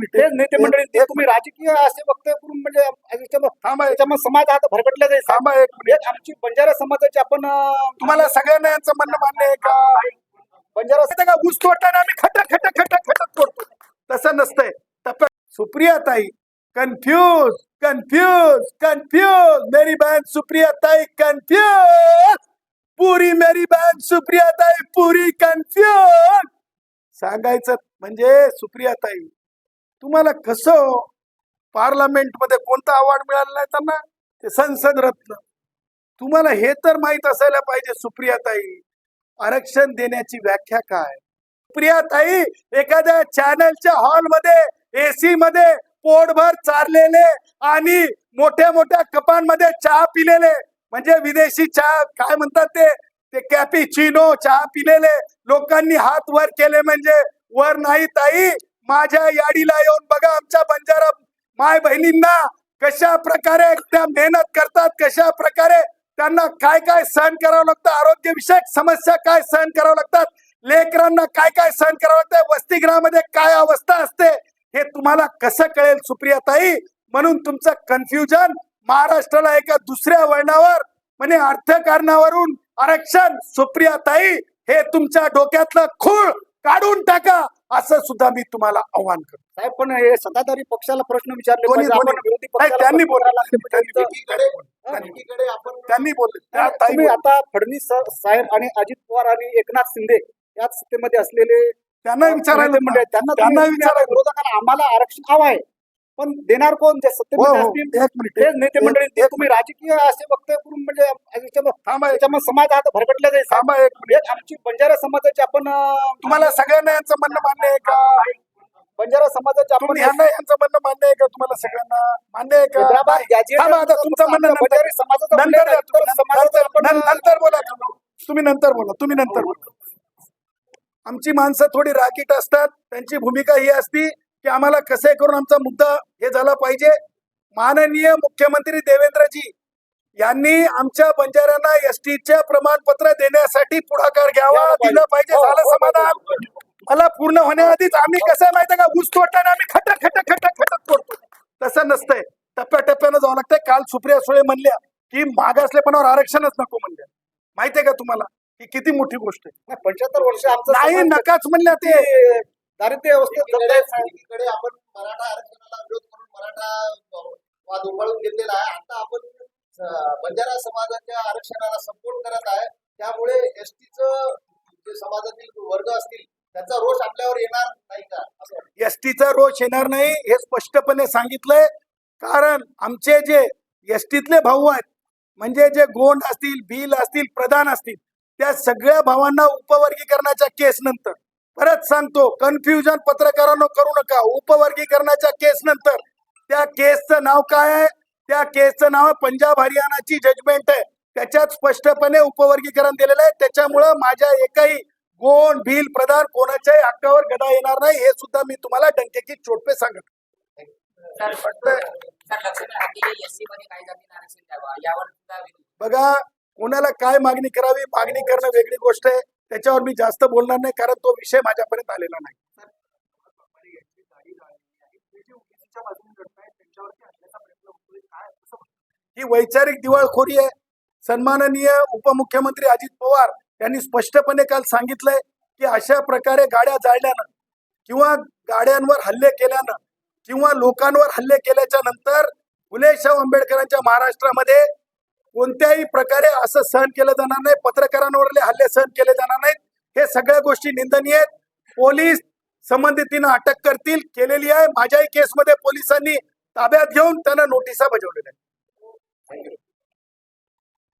Minute ते नेते मंडळी ते तुम्ही राजकीय असे वक्तव्य करून म्हणजे याच्यामध्ये थांबा त्याच्यामध्ये समाज आता भरकटला जाईल थांबा एक मिनिट. एक आमची बंजारा समाजाची आपण अं, तुम्हाला सगळ्यांना यांचं म्हणणं मान्य आहे का? बंजारा माहिती आहे का? ऊस तोडताना आम्ही खटक खटक खटक खटक तोडतो तसं नसतंय. टप्प्या सुप्रिया ताई कन्फ्यूज कन्फ्यूज कन्फ्यूज मेरी बहन सुप्रिया ताई कन्फ्यूज पुरी मेरी बहन सुप्रिया ताई पुरी कन्फ्यूज सांगायचं म्हणजे सुप्रिया ताई तुम्हाला कसं पार्लमेंटमध्ये कोणता अवॉर्ड मिळाला नाही त्यांना? ते संसद रत्न. तुम्हाला हे तर माहीत असायला पाहिजे सुप्रियाताई. आरक्षण देण्याची व्याख्या काय? सुप्रियाताई ताई एखाद्या चॅनलच्या हॉलमध्ये एसी मध्ये पोटभर चारलेले आणि मोठ्या मोठ्या कपांमध्ये चहा पिलेले. म्हणजे विदेशी चहा काय म्हणतात ते? ते कॅपिचिनो चहा पिलेले. लोकांनी हात वर केले म्हणजे वर नाही ताई. माझ्या याडीला येऊन बघा आमच्या बंजारा माय बहिणींना कशा प्रकारे त्या मेहनत करतात कशा प्रकारे त्यांना काय काय सहन करावं लागतं आरोग्य विषयक समस्या काय सहन करावं लागतात लेकरांना काय काय सहन करावं लागतं वसतिगृहामध्ये काय अवस्था असते हे तुम्हाला कसं कळेल सुप्रिया ताई म्हणून तुमचं कन्फ्युजन महाराष्ट्राला एका दुसऱ्या वळणावर म्हणजे अर्थकारणावरून आरक्षण सुप्रिया ताई हे तुमच्या डोक्यातलं खूळ काढून टाका असं सुद्धा मी तुम्हाला आव्हान करतो. साहेब पण हे सत्ताधारी पक्षाला प्रश्न विचारले त्यांनी बोलले. आपण त्यांनी बोलले. आता फडणवीस साहेब आणि अजित पवार आणि एकनाथ शिंदे याच सत्तेमध्ये असलेले त्यांना विचारायला. त्यांना विचारायला विरोधकांना आम्हाला आरक्षण हवं आहे. पण देणार कोण? जे हो सत्तेमध्ये हो. असतील ते नेते मंडळी तुम्ही राजकीय असे वक्तव्य करून म्हणजे याच्यामध्ये समाज आता भरकटला जाईल. थांबा एक मिनिट. आमची बंजारा समाजाची आपण तुम्हाला सगळ्यांना यांचं म्हणणं मान्य आहे का? बंजारा समाजाची आपण यांना यांचं म्हणणं मान्य आहे का तुम्हाला सगळ्यांना? मान्य आहे का? हैदराबाद तुमचं म्हणणं बंजारी समाजाचं नंतर बोला तुम्ही. तुम्ही नंतर बोला तुम्ही नंतर बोला. आमची माणसं थोडी रागीट असतात त्यांची भूमिका ही असती की आम्हाला कसे करून आमचा मुद्दा हे झाला पाहिजे? माननीय मुख्यमंत्री देवेंद्रजी यांनी आमच्या बंजाऱ्यांना एसटीचे प्रमाणपत्र देण्यासाठी पुढाकार घ्यावा. दिलं पाहिजे. हो, झालं हो, हो, समाधान. मला पूर्ण होण्याआधीच आम्ही कसं आहे माहितीये का? ऊस तोडताना आम्ही खटक खटक खटक खटक तोडतो. तसं नसतंय. टप्प्याटप्प्यानं जावं लागतंय. काल सुप्रिया सुळे म्हणल्या की मागासलेपणावर आरक्षणच नको म्हणल्या. माहितीये का तुम्हाला? ही किती मोठी गोष्ट आहे. पंच्याहत्तर वर्ष नाही नकाच म्हणल्या ते. दारिद्र्य अवस्थेत आपण मराठा आरक्षणाला विरोध करून मराठा वाद उफाळून घेतलेला आहे. आता आपण बंजारा समाजाच्या आरक्षणाला सपोर्ट करत आहे. त्यामुळे एसटीचं जे समाजातील वर्ग असतील त्यांचा रोष आपल्यावर येणार नाही का. एसटीचा रोष येणार नाही हे स्पष्टपणे सांगितलंय. कारण आमचे जे एसटीतले भाऊ आहेत म्हणजे जे गोंड असतील भील असतील प्रधान असतील त्या सगळ्या भावांना उपवर्गीकरणाच्या केस नंतर परत सांगतो कन्फ्युजन पत्रकारांनो करू नका. उपवर्गीकरणाच्या केस नंतर. त्या केसचं नाव काय आहे? त्या केसचं नाव पंजाब हरियाणाची जजमेंट आहे. त्याच्यात स्पष्टपणे उपवर्गीकरण दिलेलं आहे. त्याच्यामुळं माझ्या एकाही गोंड भील प्रधान कोणाच्याही हक्कावर गदा येणार नाही. हे सुद्धा मी तुम्हाला डंकेची चोटपे सांगत. बघा कोणाला काय मागणी करावी? मागणी करणं वेगळी गोष्ट आहे. त्याच्यावर मी जास्त बोलणार नाही कारण तो विषय माझ्यापर्यंत आलेला नाही. ही वैचारिक दिवाळखोरी आहे. सन्माननीय उपमुख्यमंत्री अजित पवार यांनी स्पष्टपणे काल सांगितलंय की अशा प्रकारे गाड्या जाळल्यानं किंवा गाड्यांवर हल्ले केल्यानं किंवा लोकांवर हल्ले केल्याच्यानंतर फुले शाहू आंबेडकरांच्या महाराष्ट्रामध्ये कोणत्याही प्रकारे असं सहन केलं जाणार नाही पत्रकारांवरले हल्ले सहन केले जाणार नाहीत. हे सगळ्या गोष्टी निंदनीय आहेत. पोलीस संबंधितीनं अटक करतील केलेली आहे. माझ्याही केसमध्ये पोलिसांनी ताब्यात घेऊन त्यांना नोटिसा बजावलेल्या आहेत